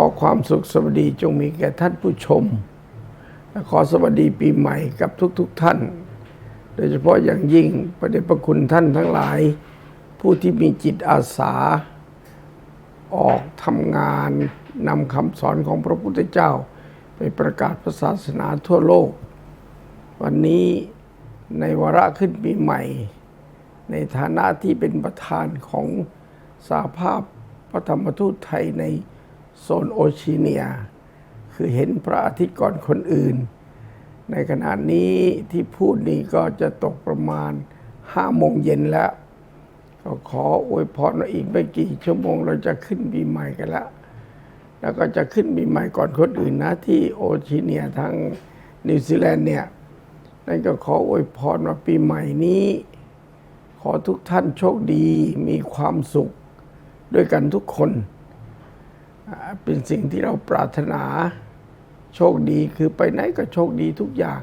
อความสุขสวัสดีจงมีแก่ท่านผู้ชม และขอสวัสดีปีใหม่กับทุกๆทท่าน โดยเฉพาะอย่างยิ่งประเดชประคุณท่านทั้งหลาย ผู้ที่มีจิตอาสา ออกทำงานนำคำสอนของพระพุทธเจ้า ไปประกาศพระศาสนาทั่วโลก วันนี้ในวาระขึ้นปีใหม่ ในฐานะที่เป็นประธานของสาภาพพระธรรมทูตไทยใน โซนโอชิเนีย คือเห็นพระอาทิตย์ก่อนคนอื่น ในขณะนี้ที่พูดนี้ก็จะตกประมาณห้าโมงเย็นแล้ว ก็ขออวยพรอีกไม่กี่ชั่วโมงเราจะขึ้นปีใหม่กันแล้วแล้วก็จะขึ้นปีใหม่ก่อนคนอื่นนะ ที่โอชิเนียทางนิวซีแลนด์เนี่ยนั่นก็ขออวยพรว่าปีใหม่นี้ ขอทุกท่านโชคดีมีความสุขด้วยกันทุกคน เป็นสิ่งที่เราปรารถนาโชคดีคือไปไหนก็โชคดีทุกอย่าง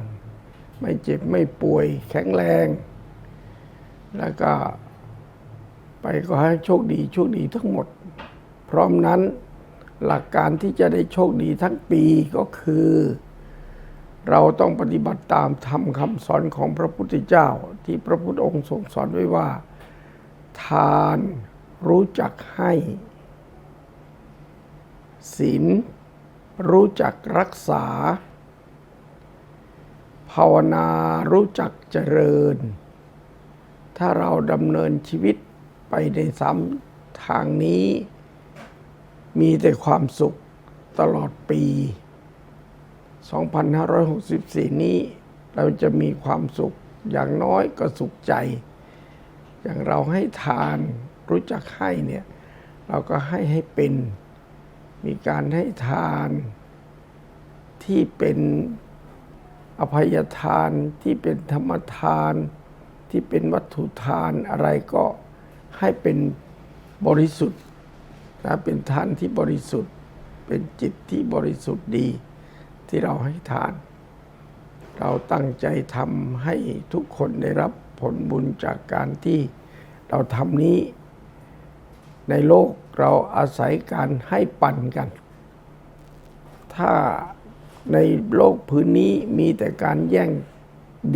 ไม่เจ็บไม่ป่วยแข็งแรง แล้วก็ไปก็ให้โชคดีโชคดีทั้งหมด พร้อมนั้นหลักการที่จะได้โชคดีทั้งปีก็คือ เราต้องปฏิบัติตามธรรมคำสอนของพระพุทธเจ้า ที่พระพุทธองค์ทรงสอนไว้ว่า ทานรู้จักให้ ศีลรู้จักรักษา ภาวนารู้จักเจริญ ถ้าเราดำเนินชีวิตไปในสามทางนี้ มีแต่ความสุขตลอดปี 2564 นี้เราจะมีความสุขอย่างน้อยก็สุขใจ อย่างเราให้ทานรู้จักให้เนี่ย เราก็ให้ให้เป็น มีการให้ทานที่เป็นอภัยทานที่เป็นธรรมทาน ที่เป็นวัตถุทานอะไรก็ให้เป็นบริสุทธิ์นะเป็นทานที่บริสุทธิ์ เป็นจิตที่บริสุทธิ์ดี ที่เราให้ทาน เราตั้งใจทำให้ทุกคนได้รับผลบุญจากการที่เราทำนี้ ในโลกเราอาศัยการให้ปันกัน ถ้าในโลกพื้นนี้มีแต่การแย่ง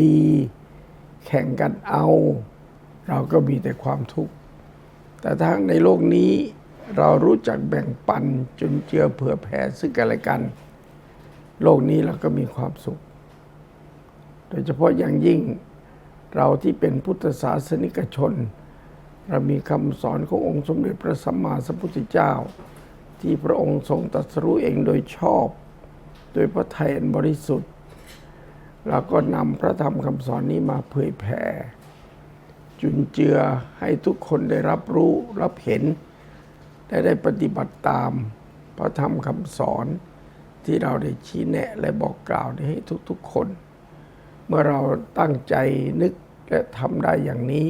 ดี แข่งกันเอา เราก็มีแต่ความทุกข์ แต่ทั้งในโลกนี้เรารู้จักแบ่งปันจนเจือเผื่อแผ่ซึ่งกันและกัน โลกนี้เราก็มีความสุข โดยเฉพาะอย่างยิ่งเราที่เป็นพุทธศาสนิกชน เรามีคำสอนขององค์สมเด็จพระสัมมาสัมพุทธเจ้า ที่พระองค์ทรงตรัสรู้เองโดยชอบ โดยพระทัยอันบริสุทธิ์เราก็นำพระธรรมคำสอนนี้มาเผยแผ่จุนเจือให้ทุกคนได้รับรู้รับเห็นและได้ปฏิบัติตามพระธรรมคำสอนที่เราได้ชี้แนะและบอกกล่าวให้ทุกๆคน เมื่อเราตั้งใจนึกและทำได้อย่างนี้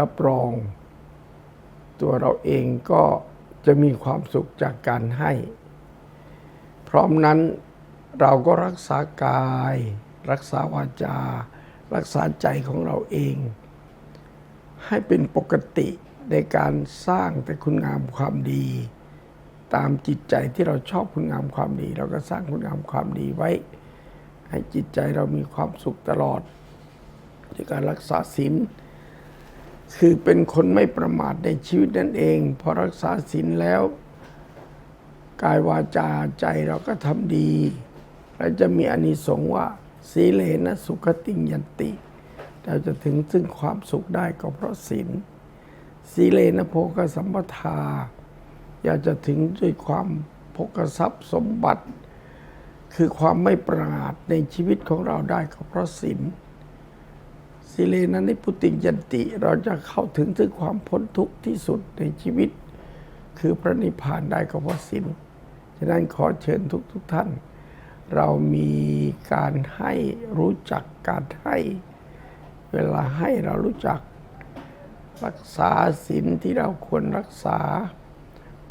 รับรอง ตัวเราเองก็จะมีความสุขจากการให้ พร้อมนั้นเราก็รักษากาย รักษาวาจา รักษาใจของเราเอง ให้เป็นปกติในการสร้างแต่คุณงามความดี ตามจิตใจที่เราชอบคุณงามความดี เราก็สร้างคุณงามความดีไว้ ให้จิตใจเรามีความสุขตลอดในการรักษาศีล คือเป็นคนไม่ประมาทในชีวิตนั่นเอง พอรักษาศีลแล้ว กายวาจาใจเราก็ทำดี และจะมีอานิสงส์ว่า สีเลนะสุขติงยันติ เราจะถึงซึ่งความสุขได้ก็เพราะศีลสีเลนะโภคสัมปทา อยากจะถึงด้วยความพกทรัพย์สมบัติ คือความไม่ประมาทในชีวิตของเราได้ก็เพราะศีล สิเลนะนิพุติยันติ เราจะเข้าถึงถึงความพ้นทุกข์ที่สุดในชีวิต คือพระนิพพานได้ก็เพราะศีลฉะนั้นขอเชิญทุกทุกท่าน เรามีการให้รู้จักการให้ เวลาให้เรารู้จัก รักษาศีลที่เราควรรักษา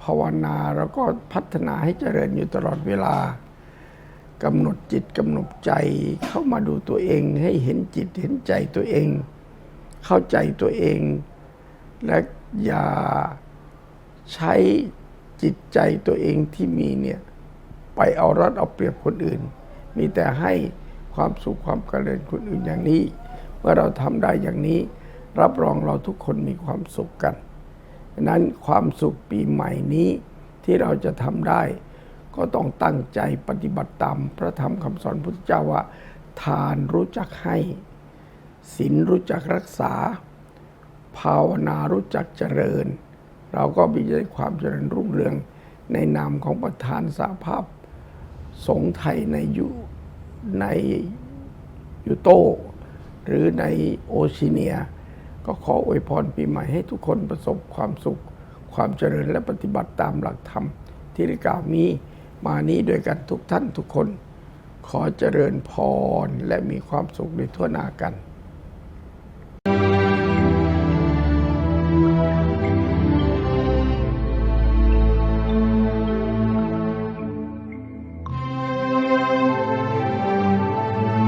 ภาวนาเราก็พัฒนาให้เจริญอยู่ตลอดเวลา กำหนดจิตกำหนดใจเข้ามาดูตัวเอง ให้เห็นจิตเห็นใจตัวเอง เข้าใจตัวเอง และอย่าใช้จิตใจตัวเองที่มีเนี่ยไปเอารัดเอาเปรียบคนอื่น มีแต่ให้ความสุขความเริญคนอื่นอย่างนี้ เมื่อเราทำได้อย่างนี้ รับรองเราทุกคนมีความสุขกันนั้นความสุขปีใหม่นี้ที่เราจะทำได้ ก็ต้องตั้งใจปฏิบัติตามพระธรรมคำสอนพุทธเจ้าว่า ทานรู้จักให้ศีลรู้จักรักษา ภาวนารู้จักเจริญ เราก็มีใจความเจริญรุ่งเรืองในนามของประธานสาภาพ สงไทยในยูในยูโต หรือในโอชิเนีย ก็ขออวยพรปีใหม่ให้ทุกคนประสบความสุข ความเจริญและปฏิบัติตามหลักธรรมที่ได้กล่าวมี มานี้ด้วยกันทุกท่านทุกคน ขอเจริญพรและมีความสุขในทั่วหน้ากัน